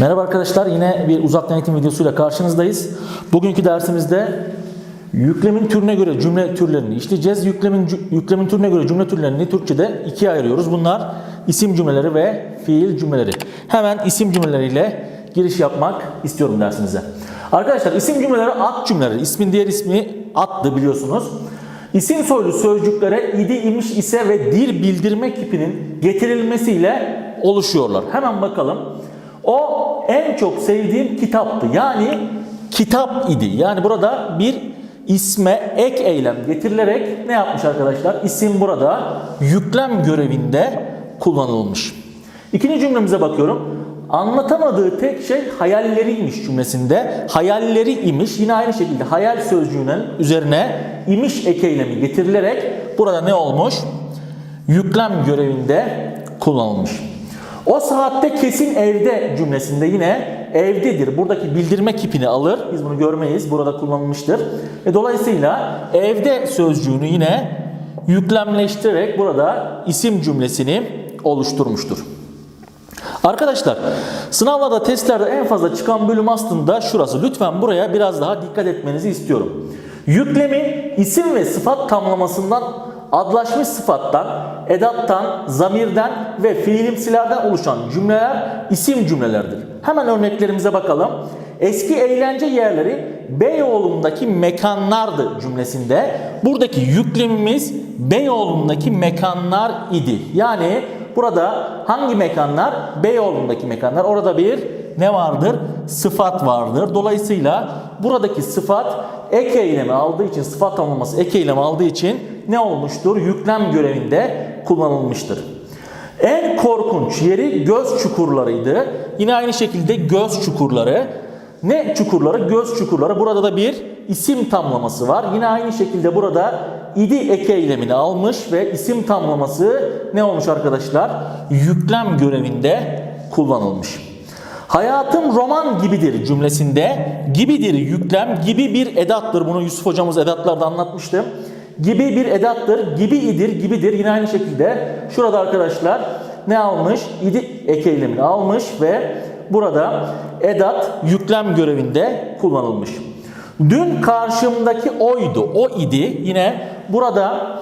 Merhaba arkadaşlar yine bir uzaktan eğitim videosuyla karşınızdayız. Bugünkü dersimizde yüklemin türüne göre cümle türlerini işleyeceğiz. Yüklemin, yüklemin türüne göre cümle türlerini Türkçe'de ikiye ayırıyoruz. Bunlar isim cümleleri ve fiil cümleleri. Hemen isim cümleleriyle giriş yapmak istiyorum dersimize. Arkadaşlar isim cümleleri ad cümleleri. İsmin diğer ismi attı biliyorsunuz. İsim soylu sözcüklere idi, imiş, ise ve dir bildirme kipinin getirilmesiyle oluşuyorlar. Hemen bakalım. O en çok sevdiğim kitaptı. Yani kitap idi. Yani burada bir isme ek eylem getirilerek ne yapmış arkadaşlar? İsim burada yüklem görevinde kullanılmış. İkinci cümlemize bakıyorum. Anlatamadığı tek şey hayalleriymiş cümlesinde. Hayalleri imiş. Yine aynı şekilde hayal sözcüğünün üzerine imiş ek eylemi getirilerek burada ne olmuş? Yüklem görevinde kullanılmış. O saatte kesin evde cümlesinde yine evdedir. Buradaki bildirme kipini alır. Biz bunu görmeyiz. Burada kullanılmıştır. Ve dolayısıyla evde sözcüğünü yine yüklemleştirerek burada isim cümlesini oluşturmuştur. Arkadaşlar sınavlarda testlerde en fazla çıkan bölüm aslında şurası. Lütfen buraya biraz daha dikkat etmenizi istiyorum. Yüklemi isim ve sıfat tamlamasından adlaşmış sıfattan, edattan, zamirden ve fiilimsilerden oluşan cümleler isim cümlelerdir. Hemen örneklerimize bakalım. Eski eğlence yerleri Beyoğlu'ndaki mekanlardı cümlesinde. Buradaki yüklemimiz Beyoğlu'ndaki mekanlar idi. Yani burada hangi mekanlar? Beyoğlu'ndaki mekanlar. Orada bir ne vardır? Sıfat vardır. Dolayısıyla buradaki sıfat ek eylemi aldığı için, sıfat tamlaması ek eylemi aldığı için ne olmuştur? Yüklem görevinde kullanılmıştır. En korkunç yeri göz çukurlarıydı. Yine aynı şekilde göz çukurları. Ne çukurları? Göz çukurları. Burada da bir isim tamlaması var. Yine aynı şekilde burada idi eke eylemini almış ve isim tamlaması ne olmuş arkadaşlar? Yüklem görevinde kullanılmış. Hayatım roman gibidir cümlesinde gibidir yüklem gibi bir edattır. Bunu Yusuf hocamız edatlarda anlatmıştı. Gibi bir edattır. Gibi idir, gibidir. Yine aynı şekilde şurada arkadaşlar ne almış? İdi ek eylemini almış ve burada edat yüklem görevinde kullanılmış. Dün karşımdaki oydu. O idi. Yine burada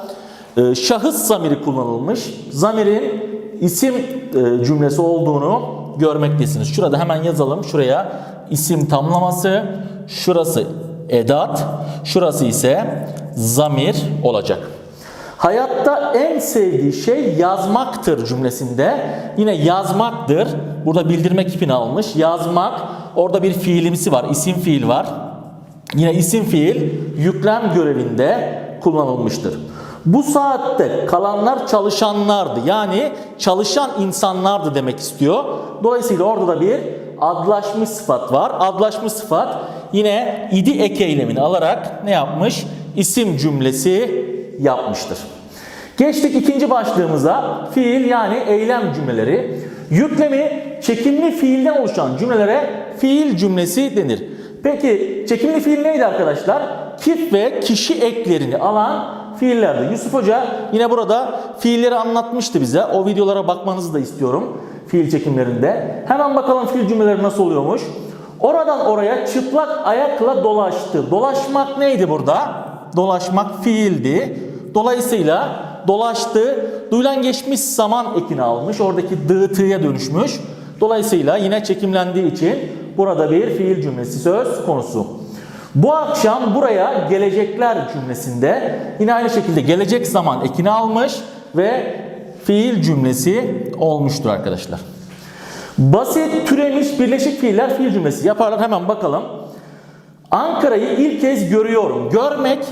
e, şahıs zamiri kullanılmış. Zamirin isim e, cümlesi olduğunu görmektesiniz. Şurada hemen yazalım. Şuraya isim tamlaması, şurası edat, şurası ise zamir olacak. Hayatta en sevdiği şey yazmaktır cümlesinde. Yine yazmaktır. Burada bildirme kipini almış. Yazmak. Orada bir fiilimsi var. isim fiil var. Yine isim fiil yüklem görevinde kullanılmıştır. Bu saatte kalanlar çalışanlardı. Yani çalışan insanlardı demek istiyor. Dolayısıyla orada da bir adlaşmış sıfat var. Adlaşmış sıfat yine idi ek eylemini alarak ne yapmış? İsim cümlesi yapmıştır. Geçtik ikinci başlığımıza. Fiil yani eylem cümleleri. Yüklemi çekimli fiilden oluşan cümlelere fiil cümlesi denir. Peki çekimli fiil neydi arkadaşlar? Kif ve kişi eklerini alan fiillerdi. Yusuf Hoca yine burada fiilleri anlatmıştı bize. O videolara bakmanızı da istiyorum fiil çekimlerinde. Hemen bakalım fiil cümleleri nasıl oluyormuş. Oradan oraya çıplak ayakla dolaştı. Dolaşmak neydi burada? Dolaşmak fiildi. Dolayısıyla dolaştı. Duyulan geçmiş zaman ekini almış. Oradaki dıtıya dönüşmüş. Dolayısıyla yine çekimlendiği için burada bir fiil cümlesi söz konusu. Bu akşam buraya gelecekler cümlesinde yine aynı şekilde gelecek zaman ekini almış ve fiil cümlesi olmuştur arkadaşlar. Basit türemiş birleşik fiiller fiil cümlesi yaparlar hemen bakalım. Ankara'yı ilk kez görüyorum. Görmek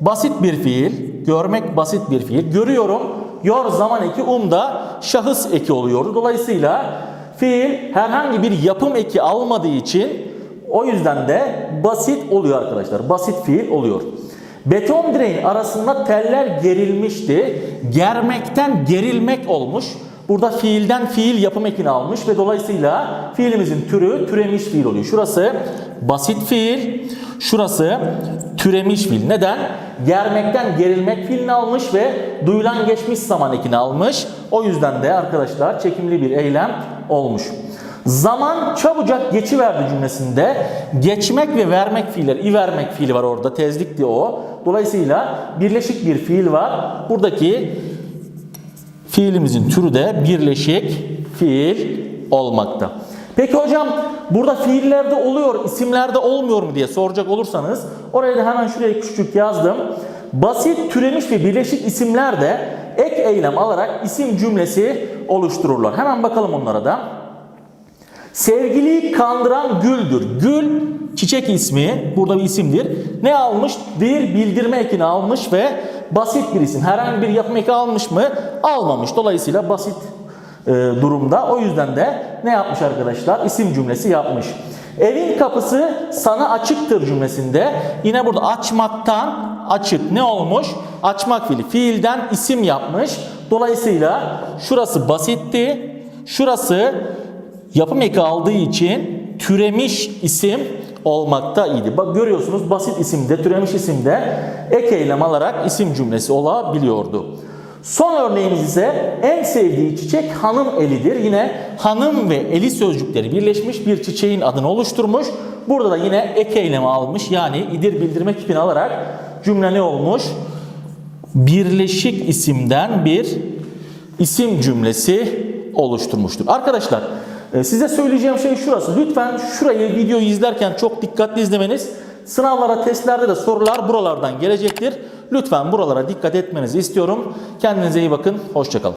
basit bir fiil. Görmek basit bir fiil. Görüyorum. Yor zaman eki um da şahıs eki oluyordu. Dolayısıyla fiil herhangi bir yapım eki almadığı için o yüzden de basit oluyor arkadaşlar. Basit fiil oluyor. Beton direğin arasında teller gerilmişti. Germekten gerilmek olmuş. Burada fiilden fiil yapım ekini almış ve dolayısıyla fiilimizin türü türemiş fiil oluyor. Şurası basit fiil, şurası türemiş fiil. Neden? Germekten gerilmek fiilini almış ve duyulan geçmiş zaman ekini almış. O yüzden de arkadaşlar çekimli bir eylem olmuş. Zaman çabucak geçiverdi cümlesinde geçmek ve vermek fiilleri, i vermek fiili var orada, tezlik diye o. Dolayısıyla birleşik bir fiil var. Buradaki fiilimizin türü de birleşik fiil olmakta. Peki hocam burada fiillerde oluyor, isimlerde olmuyor mu diye soracak olursanız oraya da hemen şuraya küçük yazdım. Basit türemiş ve birleşik isimler de ek eylem alarak isim cümlesi oluştururlar. Hemen bakalım onlara da. Sevgiliyi kandıran güldür. Gül çiçek ismi, burada bir isimdir. Ne almış? Bir bildirme ekini almış ve basit bir isim. Herhangi bir yapım eki almış mı? Almamış. Dolayısıyla basit e, durumda. O yüzden de ne yapmış arkadaşlar? İsim cümlesi yapmış. Evin kapısı sana açıktır cümlesinde. Yine burada açmaktan açık ne olmuş? Açmak fiili. Fiilden isim yapmış. Dolayısıyla şurası basitti. Şurası yapım eki aldığı için türemiş isim olmaktaydı. Bak görüyorsunuz basit isimde, türemiş isimde ek eylem alarak isim cümlesi olabiliyordu. Son örneğimiz ise en sevdiği çiçek hanım elidir. Yine hanım ve eli sözcükleri birleşmiş bir çiçeğin adını oluşturmuş. Burada da yine ek eylemi almış. Yani idir bildirme kipini alarak cümle ne olmuş? Birleşik isimden bir isim cümlesi oluşturmuştur. Arkadaşlar size söyleyeceğim şey şurası. Lütfen şurayı videoyu izlerken çok dikkatli izlemeniz. Sınavlara, testlerde de sorular buralardan gelecektir. Lütfen buralara dikkat etmenizi istiyorum. Kendinize iyi bakın. Hoşçakalın.